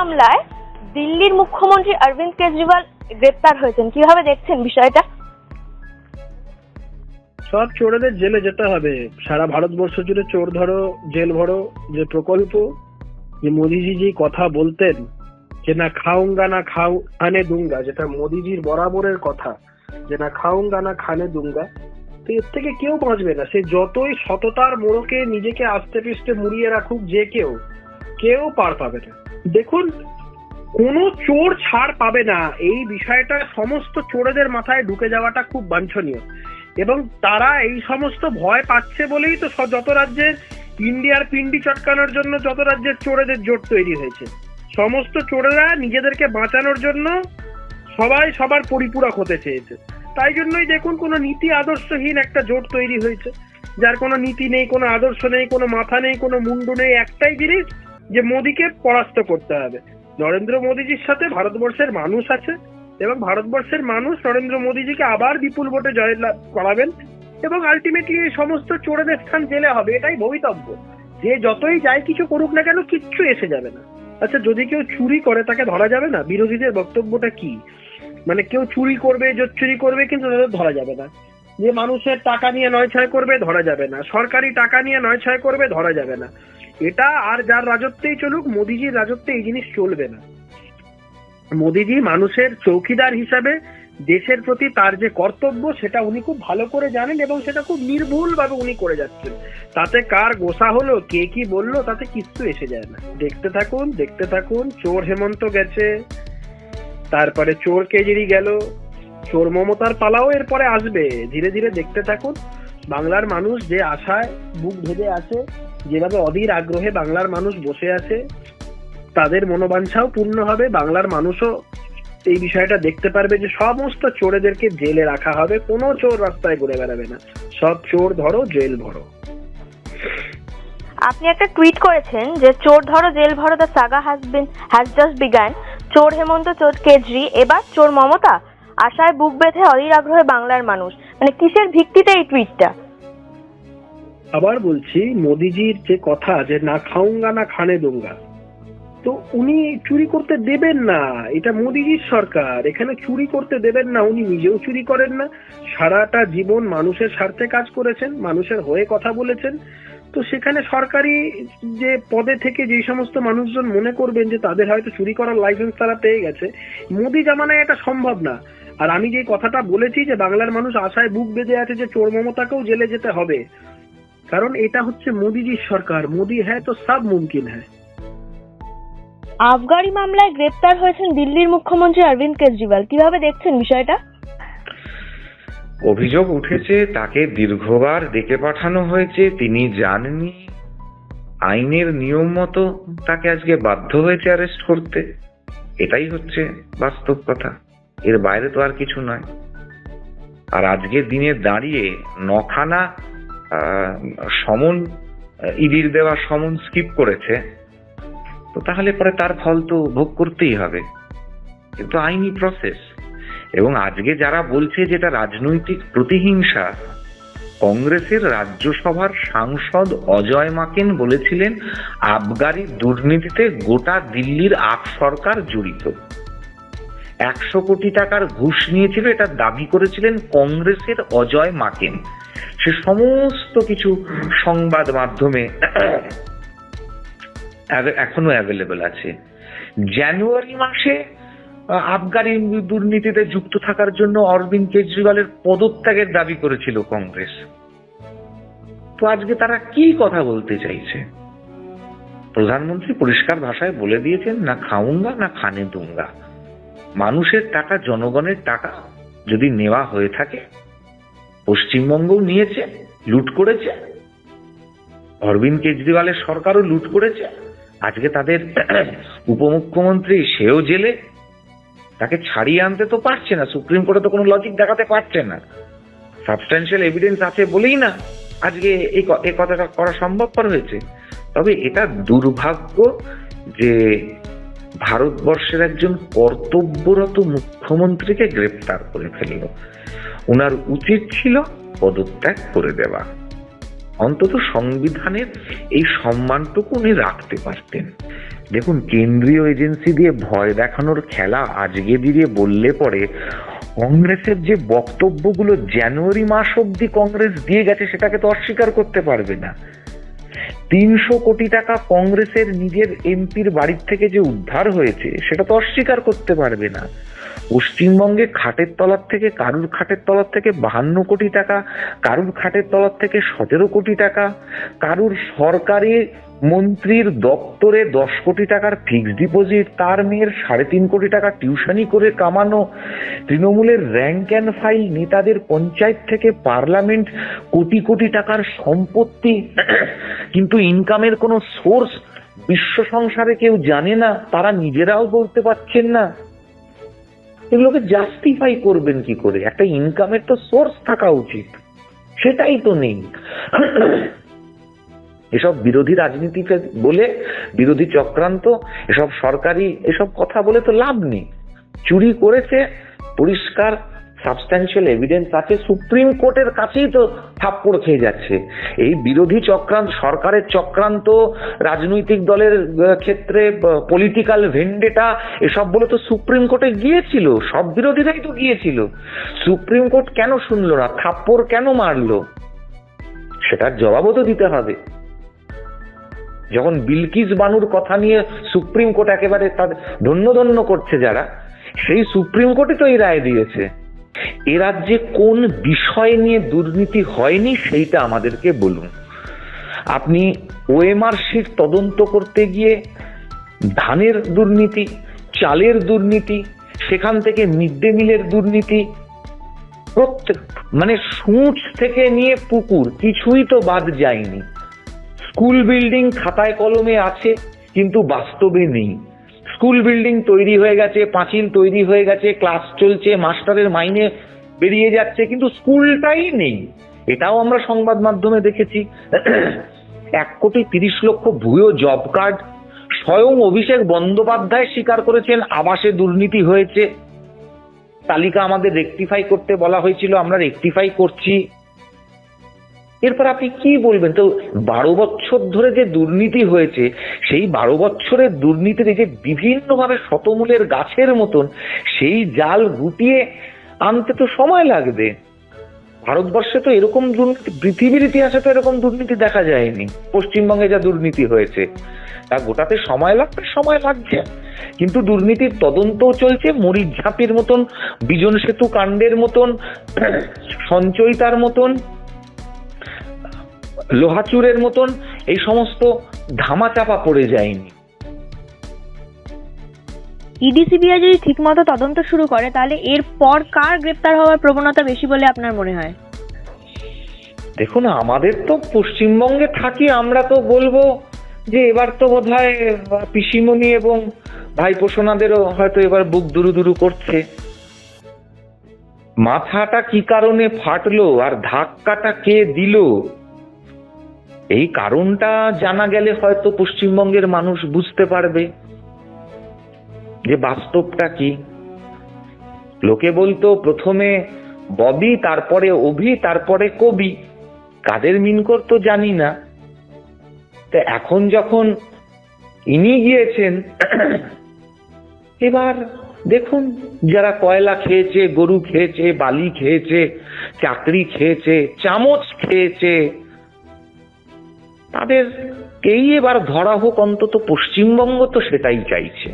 মামলায় দিল্লির মুখ্যমন্ত্রী অরবিন্দ কেজরিওয়াল গ্রেপ্তার হয়েছেন। কীভাবে দেখছেন বিষয়টা? সব চোরেদের জেলে যেতে হবে। সারা ভারতবর্ষ জুড়ে চোর ধরো, জেল ভরো, যে প্রকল্প, যে মোদিজি যে কথা বলতেন, যে না খাউঙ্গা না খাও খানে দুঙ্গা, যেটা মোদিজির বরাবরের কথা, যে না খাউঙ্গা না খানে দুঙ্গা, তো এর থেকে কেউ বাঁচবে না। সে যতই সততার মোড়কে নিজেকে আস্তে পিস্তে মুড়িয়ে রাখুক যে কেউ কেউ পার পাবে না। দেখুন, কোনো চোর ছাড় পাবে না। এই বিষয়টা সমস্ত চোরেদের মাথায় ঢুকে যাওয়াটা খুব বাঞ্ছনীয়। এবং তারা এই সমস্ত ভয় পাচ্ছে বলেই তো যত রাজ্যের ইন্ডিয়ার পিন্ডি চটকানোর জন্য যত রাজ্যের চোরেদের জোট তৈরি হয়েছে। সমস্ত চোরেরা নিজেদেরকে বাঁচানোর জন্য সবাই সবার পরিপূরক হতে চেয়েছে। তাই জন্যই দেখুন, কোনো নীতি আদর্শহীন একটা জোট তৈরি হয়েছে। যার কোনো নীতি নেই, কোনো আদর্শ নেই, কোনো মাথা নেই, কোনো মুন্ডু নেই, একটাই জিনিস যে মোদীকে পরাস্ত করতে হবে। নরেন্দ্র মোদীজির সাথে ভারতবর্ষের মানুষ আছে এবং ভারতবর্ষের মানুষ নরেন্দ্র মোদীজিকে আবার বিপুল ভোটে জয়লাভ করাবেন এবং আলটিমেটলি এই সমস্ত চোরেদের স্থান জেলে হবে, এটাই ভবিতব্য। যে যতই যাই কিছু করুক না কেন, কিচ্ছু এসে যাবে না। আচ্ছা যদি কেউ চুরি করে, তাকে ধরা যাবে না? বিরোধীদের বক্তব্যটা কি? মানে কেউ চুরি করবে চুরি করবে, কিন্তু তাদের ধরা যাবে না। যে মানুষের টাকা নিয়ে নয় ছয় করবে, ধরা যাবে না। সরকারি টাকা নিয়ে নয় ছয় করবে, ধরা যাবে না। এটা আর যার রাজত্বেই চলুক, মোদিজির রাজত্বে এই জিনিস চলবে না। মোদিজি মানুষের চৌকিদার হিসাবে দেশের প্রতি তার যে কর্তব্য, সেটা উনি খুব ভালো করে জানেন এবং সেটা খুব নির্ভুল ভাবে উনি করে যাচ্ছেন। তাতে কার গোসা হলো, কে কি বলল, তাতে কিচ্ছু এসে যায় না। দেখতে থাকুন দেখতে থাকুন, চোর হেমন্ত গেছে, তারপরে চোর কেজরি গেল, চোর মমতার পালাও এরপরে আসবে। ধীরে ধীরে দেখতে থাকুন, বাংলার মানুষ যে আশায় বুক ভেজে আছে যেভাবে অধীর আগ্রহে বাংলার মানুষ বসে আছে, তাদের মনোবাঞ্ছাও পূর্ণ হবে, বাংলার মানুষও এই বিষয়টা দেখতে পারবে যে সমস্ত চোরেদেরকে জেলে রাখা হবে, কোনো চোর রাস্তায় ঘুরে বেড়াবে না। সব চোর ধরো, জেল ভরো। আপনি একটা টুইট করেছেন যে চোর ধরো, jail ভরো the saga has been has just begun চোর হেমন্ত, চোর কেজরি, এবার চোর মমতা। আশায় বুক বেঁধে অধীর আগ্রহে বাংলার মানুষ। মানে কিসের ভিত্তিতে এই টুইটটা? আবার বলছি, মোদিজির যে কথা যে না খাউঙ্গা না খানে দুঙ্গা, তো উনি চুরি করতে দেবেন না, এটা মোদিজির সরকার। এখানে চুরি করতে দেবেন না, উনি নিজেও চুরি করেন না। সারাটা জীবন মানুষের স্বার্থে কাজ করেছেন, মানুষের হয়ে কথা বলেছেন। তো সেখানে সরকারি যে পদে থেকে যে সমস্ত মানুষজন মনে করবেন যে তাদের হয়তো চুরি করার লাইসেন্স তারা পেয়ে গেছে, মোদি জামানায় এটা সম্ভব না। আর আমি যে কথাটা বলেছি যে বাংলার মানুষ আশায় বুক বেঁধে আছে যে চোর মমতাকেও জেলে যেতে হবে কারণ এটা হচ্ছে মোদিজির সরকার। মোদি হ্যাঁ তো সব মুমকিন হ্যাঁ। আবগারি মামলায় গ্রেপ্তার হয়েছেন দিল্লির মুখ্যমন্ত্রী অরবিন্দ কেজরিওয়াল। কীভাবে দেখছেন বিষয়টা? অভিযোগ উঠেছে তাকে দীর্ঘবার ডেকে পাঠানো হয়েছে তিনি জাননি। আইনের নিয়ম মতো তাকে আজকে বাধ্য হয়েছে অ্যারেস্ট করতে। এটাই হচ্ছে বাস্তব কথা। এর বাইরে তো আর কিছু নয়। আর আজকের দিনে দাঁড়িয়ে নখানা সমন ইডির দেওয়া সমন স্কিপ করেছে, তো তাহলে পরে তার ফল তো ভোগ করতেই হবে। কিন্তু আইনি প্রসেস এবং আজকে যারা বলছে যেটা রাজনৈতিক প্রতিহিংসা, কংগ্রেসের রাজ্যসভার সাংসদ অজয় মাকেন বলেছিলেন, আবগারি দুর্নীতিতে গোটা দিল্লির আপ সরকার জড়িত। একশো কোটি টাকার ঘুষ নিয়েছিল, এটা দাবি করেছিলেন কংগ্রেসের অজয় মাকেন। সে সমস্ত কিছু সংবাদ মাধ্যমে এখনও অ্যাভেলেবল আছে। জানুয়ারি মাসে আবগারি দুর্নীতিতে যুক্ত থাকার জন্য অরবিন্দ কেজরিওয়ালের পদত্যাগের দাবি করেছিল কংগ্রেস। তো আজকে তারা কি কথা বলতে চাইছে? প্রধানমন্ত্রী পরিষ্কার ভাষায় বলে দিয়েছেন, না খাউঙ্গা না খানে দুঙ্গা মানুষের টাকা, জনগণের টাকা যদি নেওয়া হয়ে থাকে, পশ্চিমবঙ্গও নিয়েছে, লুট করেছে, অরবিন্দ কেজরিওয়ালের সরকারও লুট করেছে, আজকে তাদের উপমুখ্যমন্ত্রী সেও জেলে, তাকে ছাড়িয়ে আনতে তো পারছে না, সুপ্রিম কোর্টে তো কোনো লজিক দেখাতে পারছে না। সাবস্ট্যান্সিয়াল এভিডেন্স আছে বলেই না আজকে এই কথাটা করা সম্ভবপর হয়েছে। তবে এটা দুর্ভাগ্য যে ভারতবর্ষের একজন কর্তব্যরত মুখ্যমন্ত্রীকে গ্রেপ্তার করে ফেলল। ওনার উচিত ছিল পদত্যাগ করে দেওয়া। অন্তত সংবিধানের এই সম্মানটুকু উনি রাখতে পারতেন। দেখুন, কেন্দ্রীয় এজেন্সি দিয়ে ভয় দেখানোর খেলা আজকে দিয়ে বললে পরে কংগ্রেসের যে বক্তব্যগুলো জানুয়ারি মাস অব্দি কংগ্রেস দিয়ে গেছে, সেটাকে তো অস্বীকার করতে পারবে না। তিনশো কোটি টাকা কংগ্রেসের নিজের এমপির বাড়ির থেকে যে উদ্ধার হয়েছে, সেটা তো অস্বীকার করতে পারবে না। পশ্চিমবঙ্গে খাটের তলার থেকে, কারুর খাটের তলার থেকে বাহান্ন কোটি টাকা, কারুর খাটের তলার থেকে সতেরো কোটি টাকা, কারুর সরকারি মন্ত্রীর দপ্তরে দশ কোটি টাকার ফিক্সড ডিপোজিট, তার মেয়ের সাড়ে তিন কোটি টাকা টিউশনি করে কামানো, তৃণমূলের র্যাঙ্ক অ্যান্ড ফাইল নেতাদের পঞ্চায়েত থেকে পার্লামেন্ট কোটি কোটি টাকার সম্পত্তি। কিন্তু ইনকামের কোনো সোর্স বিশ্ব সংসারে কেউ জানে না, তারা নিজেরাও বলতে পারছেন না। এগুলোকে জাস্টিফাই করবেন কি করে? একটা ইনকামের তো সোর্স থাকা উচিত। সেটাই তো নেই। এসব বিরোধী রাজনীতি বলে, বিরোধী চক্রান্ত, এসব সরকারি, এসব কথা বলে তো লাভ নেই। চুরি করেছে, পরিষ্কার সাবস্ট্যান্সিয়াল এভিডেন্স আছে, সুপ্রিম কোর্টের কাছেই তো থাপ্পড় খেয়ে যাচ্ছে। এই বিরোধী চক্রান্ত, সরকারের চক্রান্ত, রাজনৈতিক দলের ক্ষেত্রে পলিটিক্যাল ভেন্ডেটা এসব বলে তো সুপ্রিম কোর্টে গিয়েছিল, সব বিরোধীরাই তো গিয়েছিল। সুপ্রিম কোর্ট কেন শুনলো না? থাপ্পড় কেন মারলো? সেটার জবাবও তো দিতে হবে। যখন বিলকিস বানুর কথা নিয়ে সুপ্রিম কোর্ট একেবারে তার ধন্য ধন্য করছে যারা, সেই সুপ্রিম কোর্টই তো এই রায় দিয়েছে। এ রাজ্যে কোন বিষয় নিয়ে দুর্নীতি হয়নি সেইটা আমাদেরকে বলুন। আপনি ওএমআর শিট তদন্ত করতে গিয়ে ধানের দুর্নীতি, চালের দুর্নীতি, সেখান থেকে মিড ডে মিলের দুর্নীতি, প্রত্যেক মানে সুঁচ থেকে নিয়ে পুকুর, কিছুই তো বাদ যায়নি। স্কুল বিল্ডিং খাতায় কলমে আছে, কিন্তু বাস্তবে নেই। স্কুল বিল্ডিং তৈরি হয়ে গেছে পাঁচিল তৈরি হয়ে গেছে, ক্লাস চলছে, মাস্টারের মাইনে বেরিয়ে যাচ্ছে, কিন্তু স্কুলটাই নেই। এটাও আমরা সংবাদ মাধ্যমে দেখেছি। এক কোটি তিরিশ লক্ষ ভুয়ো জব কার্ড স্বয়ং অভিষেক বন্দ্যোপাধ্যায় স্বীকার করেছেন, আবাসে দুর্নীতি হয়েছে। তালিকা আমাদের রেকটিফাই করতে বলা হয়েছিল, আমরা রেকটিফাই করছি। এরপর আপনি কি বলবেন? তো বারো বছর ধরে যে দুর্নীতি হয়েছে, সেই বারো বছরের দুর্নীতির যে বিভিন্নভাবে শতমূলের গাছের মতন, সেই জাল গুটিয়ে আনতে তো সময় লাগবে। ভারতবর্ষে তো এরকম দুর্নীতি, পৃথিবীর ইতিহাসে তো এরকম দুর্নীতি দেখা যায়নি। পশ্চিমবঙ্গে যা দুর্নীতি হয়েছে, তা গোটাতে সময় লাগবে, সময় লাগছে। কিন্তু দুর্নীতির তদন্তও চলছে, মরিচ ঝাঁপির মতন, বিজন সেতু কাণ্ডের মতন, সঞ্চয়িতার মতন। লোহাচুরের মতন এই সমস্ত ধামাচাপা পড়ে যায়নি। ইডি সিবিআই যদি ঠিকমতো তদন্ত শুরু করে তাহলে এরপর কার গ্রেপ্তার হওয়ার প্রবণতা বেশি বলে আপনার মনে হয়? দেখুন আমাদের তো পশ্চিমবঙ্গে থাকি আমরা তো বলব যে এবার তো বোধ হয় পিসিমণি এবং ভাইপো সোনাদেরও হয়তো এবার বুক দুরু দুরু করছে। মাথাটা কি কারণে ফাটলো আর ধাক্কাটা কে দিল? এই কারণটা জানা গেলে হয়তো পশ্চিমবঙ্গের মানুষ বুঝতে পারবে যে বাস্তবটা কি। লোকে বলতো, প্রথমে ববি, তারপরে অভি, তারপরে কবি। কাদের মিন করতো জানি না। তা এখন যখন ইনি গিয়েছেন, এবার দেখুন, যারা কয়লা খেয়েছে, গরু খেয়েছে, বালি খেয়েছে, চাকরি খেয়েছে, চামচ খেয়েছে তাদের কেই এবার ধরা হোক অন্তত পশ্চিমবঙ্গ তো সেটাই চাইছে।